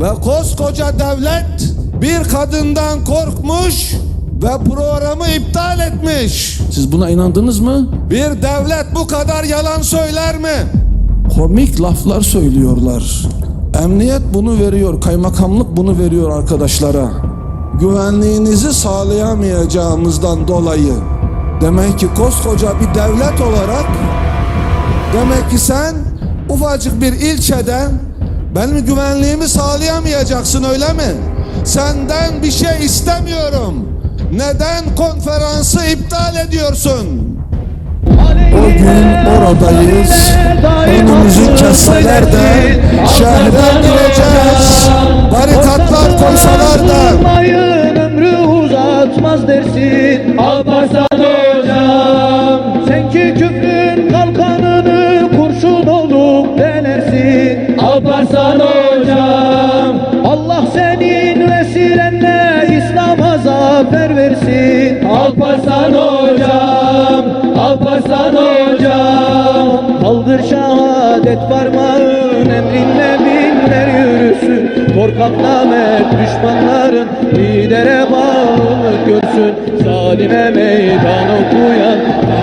Ve koskoca devlet bir kadından korkmuş ve programı iptal etmiş. Siz buna inandınız mı? Bir devlet bu kadar yalan söyler mi? Komik laflar söylüyorlar. Emniyet bunu veriyor, kaymakamlık bunu veriyor arkadaşlara. Güvenliğinizi sağlayamayacağımızdan dolayı. Demek ki koskoca bir devlet olarak Demek ki sen ufacık bir ilçeden benim güvenliğimi sağlayamayacaksın öyle mi? Senden bir şey istemiyorum. Neden konferansı iptal ediyorsun? o gün oradayız. Önümüzü kesseler de Şehre gireceğiz. Barikatlar koysalar da ömrü uzatmaz dersin Alparslan hocam. Kaldır şehadet parmağın emrinle binler yürüsün. Korkak namert düşmanların lidere bağlılık görsün. Zalime meydan okuyan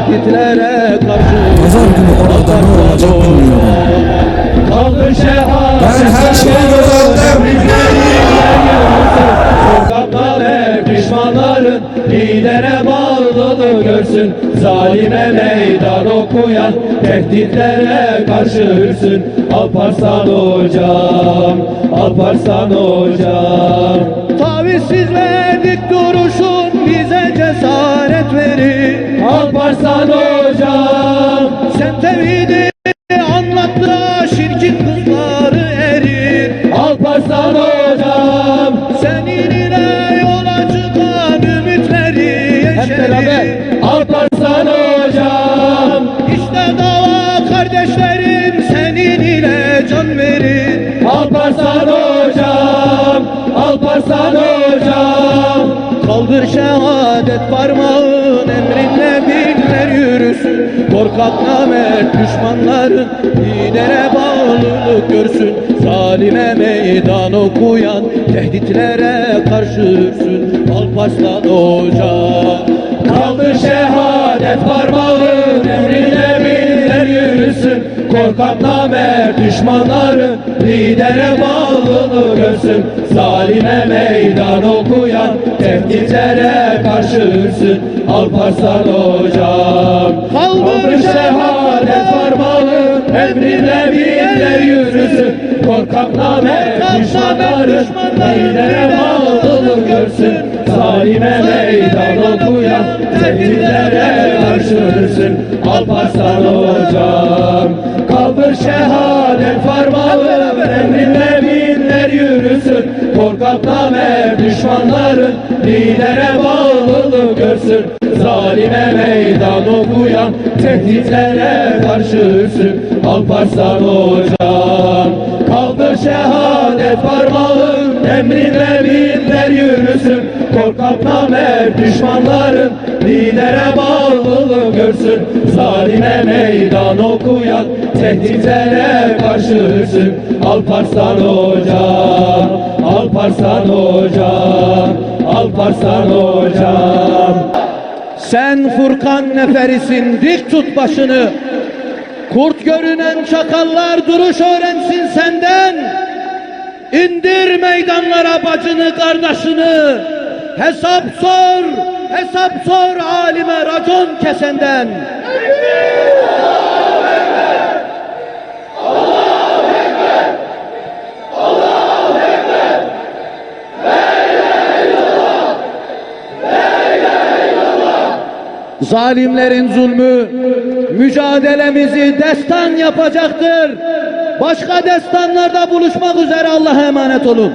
tehditlere karşı. Pazar günü orada ne olacak bilmiyorum. Kaldır şehadet ben her şeyi düşmanların lidere bağlılığı görsün. Zalime meydan okuyan tehditlere karşı hürsün. Alparslan hocam, Alparslan hocam. Tavizsiz verdik Alparslan hocam Kaldır şehadet parmağın emrinle binler yürüsün. Korkak namert düşmanların lidere bağlılık görsün. Zalime meydan okuyan tehditlere karşı ürsün Alparslan hocam Kaldır şehadet parmağın emrine binler Korkak namert düşmanların lidere bağlılığı görsün. Zalime meydan okuyan tehditlere karşı ürsün Alparslan hocam. Kaldır şehadet parmağın emrine binler yürüsün. Korkak namert düşmanların lidere bağlılığı görsün. Zalime meydan okuyan tehditlere karşı ürsün Alparslan hocam şehadet parmağın emrine binler yürüsün. Korkak namert düşmanların lidere bağlılığı görsün. Zalime meydan okuyan tehditlere karşı ürsün Alparslan hocam Kaldır şehadet parmağın emrine binler yürüsün Korkak namert düşmanların lidere bağlılığı görsün. Zalime meydan okuyan tehditlere karşı ürsün Alparslan hocam, Alparslan hocam, Alparslan hocam Sen Furkan neferisin dik tut başını Kurt görünen çakallar duruş öğrensin senden. İndir meydanlara bacını kardeşini Hesap sor, hesap sor alime racon kesenden Zalimlerin zulmü mücadelemizi destan yapacaktır. Başka destanlarda buluşmak üzere Allah'a emanet olun.